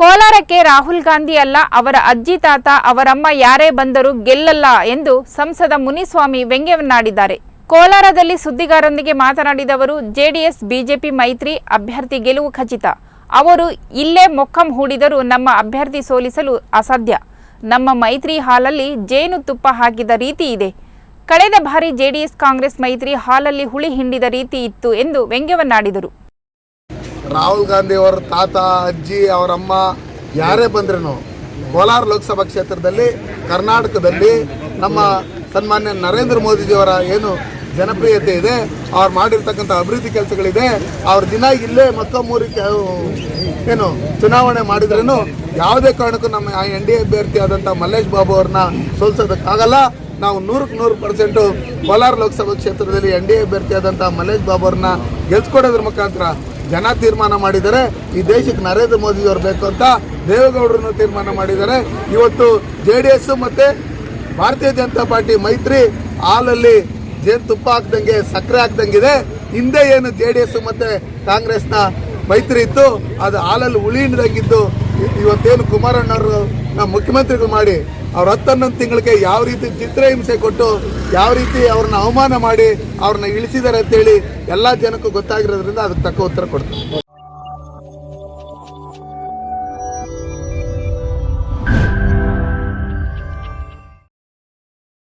ಕೋಲಾರಕ್ಕೆ ರಾಹುಲ್ ಗಾಂಧಿ ಅಲ್ಲ, ಅವರ ಅಜ್ಜಿ ತಾತ, ಅವರಮ್ಮ ಯಾರೇ ಬಂದರೂ ಗೆಲ್ಲಲ್ಲ ಎಂದು ಸಂಸದ ಮುನಿಸ್ವಾಮಿ ವ್ಯಂಗ್ಯವನ್ನಾಡಿದ್ದಾರೆ ಕೋಲಾರದಲ್ಲಿ ಸುದ್ದಿಗಾರರೊಂದಿಗೆ ಮಾತನಾಡಿದವರು ಜೆಡಿಎಸ್, ಬಿಜೆಪಿ ಮೈತ್ರಿ, ಅಭ್ಯರ್ಥಿ ಗೆಲುವು ಖಚಿತ. ಅವರು ಇಲ್ಲೇ ಮೊಕ್ಕಂ ಹೂಡಿದರೂ ನಮ್ಮ ಅಭ್ಯರ್ಥಿ ಸೋಲಿಸಲು ಅಸಾಧ್ಯ. ನಮ್ಮ ಮೈತ್ರಿ ಹಾಲಲ್ಲಿ ಜೇನು ತುಪ್ಪ ಹಾಕಿದ ರೀತಿ ಇದೆ. ಕಳೆದ ಬಾರಿ ಜೆಡಿಎಸ್ ಕಾಂಗ್ರೆಸ್ ಮೈತ್ರಿ ಹಾಲಲ್ಲಿ ಹುಳಿ ಹಿಂಡಿದ ರೀತಿ ಇತ್ತು ಎಂದು ವ್ಯಂಗ್ಯವನ್ನಾಡಿದರು. ರಾಹುಲ್ ಗಾಂಧಿ ಅವರ ತಾತ, ಅಜ್ಜಿ, ಅವರಮ್ಮ, ಯಾರೇ ಬಂದ್ರೂ ಕೋಲಾರ ಲೋಕಸಭಾ ಕ್ಷೇತ್ರದಲ್ಲಿ, ಕರ್ನಾಟಕದಲ್ಲಿ ನಮ್ಮ ಸನ್ಮಾನ್ಯ ನರೇಂದ್ರ ಮೋದಿಜಿಯವರ ಏನು ಜನಪ್ರಿಯತೆ ಇದೆ, ಅವ್ರು ಮಾಡಿರ್ತಕ್ಕಂಥ ಅಭಿವೃದ್ಧಿ ಕೆಲಸಗಳಿದೆ, ಅವ್ರ ದಿನ ಇಲ್ಲೇ ಮತ್ತೊಮ್ಮೂರಿ ಏನು ಚುನಾವಣೆ ಮಾಡಿದ್ರೂ ಯಾವುದೇ ಕಾರಣಕ್ಕೂ ನಮ್ಮ ಆ ಎನ್ ಡಿ ಅಭ್ಯರ್ಥಿ ಆದಂಥ ಮಲ್ಲೇಶ್ ಬಾಬು ಅವ್ರನ್ನ ಸೋಲ್ಸೋದಕ್ಕಾಗಲ್ಲ. ನಾವು ನೂರಕ್ಕೆ ನೂರು ಪರ್ಸೆಂಟು ಕೋಲಾರ ಲೋಕಸಭಾ ಕ್ಷೇತ್ರದಲ್ಲಿ ಎನ್ ಡಿ ಎ ಅಭ್ಯರ್ಥಿ ಆದಂಥ ಮಲ್ಲೇಶ್ ಬಾಬು ಅವ್ರನ್ನ ಗೆಲ್ಸ್ಕೊಡೋದ್ರ ಮುಖಾಂತರ ಜನ ತೀರ್ಮಾನ ಮಾಡಿದ್ದಾರೆ. ಈ ದೇಶಕ್ಕೆ ನರೇಂದ್ರ ಮೋದಿಯವರು ಬೇಕು ಅಂತ ದೇವೇಗೌಡರನ್ನು ತೀರ್ಮಾನ ಮಾಡಿದ್ದಾರೆ. ಇವತ್ತು ಜೆ ಡಿ ಎಸ್ ಮತ್ತು ಭಾರತೀಯ ಜನತಾ ಪಾರ್ಟಿ ಮೈತ್ರಿ ಹಾಲಲ್ಲಿ ಜೇನುತುಪ್ಪ ಹಾಕ್ದಂಗೆ ಸಕ್ಕರೆ ಹಾಕ್ದಂಗಿದೆ. ಹಿಂದೆ ಏನು ಜೆ ಡಿ ಎಸ್ ಮತ್ತು ಕಾಂಗ್ರೆಸ್ನ ಮೈತ್ರಿ ಇತ್ತು, ಅದು ಹಾಲಲ್ಲಿ ಉಳಿ ಇವತ್ತೇನು ಕುಮಾರಣ್ಣವರು ನಮ್ಮ ಮುಖ್ಯಮಂತ್ರಿಗಳು ಮಾಡಿ ಅವ್ರ ಹತ್ತನ್ನೊಂದು ತಿಂಗಳಿಗೆ ಯಾವ ರೀತಿ ಚಿತ್ರಹಿಂಸೆ ಕೊಟ್ಟು ಯಾವ ರೀತಿ ಅವ್ರನ್ನ ಅವಮಾನ ಮಾಡಿ ಅವ್ರನ್ನ ಇಳಿಸಿದ್ದಾರೆ ಅಂತೇಳಿ ಎಲ್ಲ ಜನಕ್ಕೂ ಗೊತ್ತಾಗಿರೋದ್ರಿಂದ ಅದಕ್ಕೆ ತಕ್ಕ ಉತ್ತರ ಕೊಡ್ತಾರೆ.